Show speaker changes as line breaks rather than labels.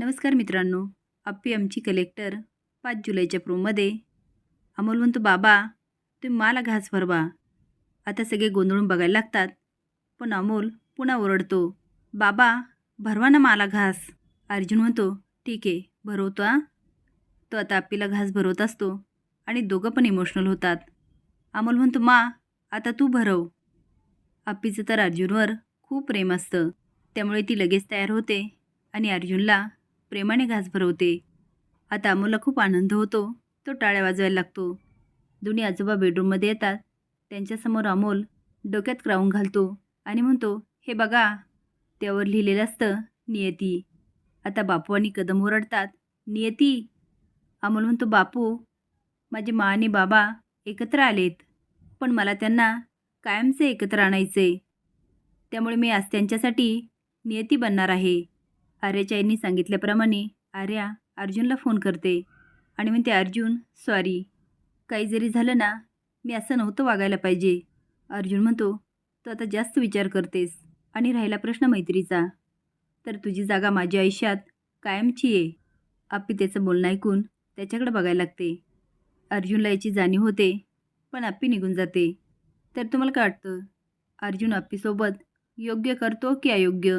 नमस्कार मित्रांनो अप्पी आमची कलेक्टर पाच जुलैच्या प्रोमध्ये अमोल म्हणतो बाबा तुम्ही मला घास भरवा. आता सगळे गोंधळून बघायला लागतात. पण अमोल पुन्हा ओरडतो बाबा भरवा ना मला घास. अर्जुन म्हणतो ठीक आहे भरवतो आ तो आता अप्पीला घास भरवत असतो आणि दोघं पण इमोशनल होतात. अमोल म्हणतो मा आता तू भरव. आप्पीचं तर अर्जुनवर खूप प्रेम असतं. त्यामुळे ती लगेच तयार होते आणि अर्जुनला प्रेमाने घास भरवते. आता अमोलला खूप आनंद होतो. तो टाळ्या वाजवायला लागतो. दोन्ही आजोबा बेडरूममध्ये येतात. त्यांच्यासमोर अमोल डोक्यात क्राऊन घालतो आणि म्हणतो हे बघा त्यावर लिहिलेलं असतं नियती. आता बापू आणि कदम ओरडतात नियती? अमोल म्हणतो बापू माझे मा आणि बाबा एकत्र आलेत पण मला त्यांना कायमचे एकत्र आणायचे त्यामुळे मी आज त्यांच्यासाठी नियती बनणार आहे. आर्याच्या आईंनी सांगितल्याप्रमाणे आर्या अर्जुनला फोन करते आणि म्हणते अर्जुन सॉरी काही जरी झालं ना मी असं नव्हतं वागायला पाहिजे. अर्जुन म्हणतो तू आता जास्त विचार करतेस आणि राहिला प्रश्न मैत्रीचा. तर तुझी जागा माझ्या आयुष्यात कायमची आहे. आप्पी त्याचं बोलणं ऐकून त्याच्याकडे बघायला लागते. अर्जुनला याची जाणीव होते पण आप्पी निघून जाते. तर तुम्हाला काय वाटतं? अर्जुन आप्पीसोबत योग्य करतो की अयोग्य?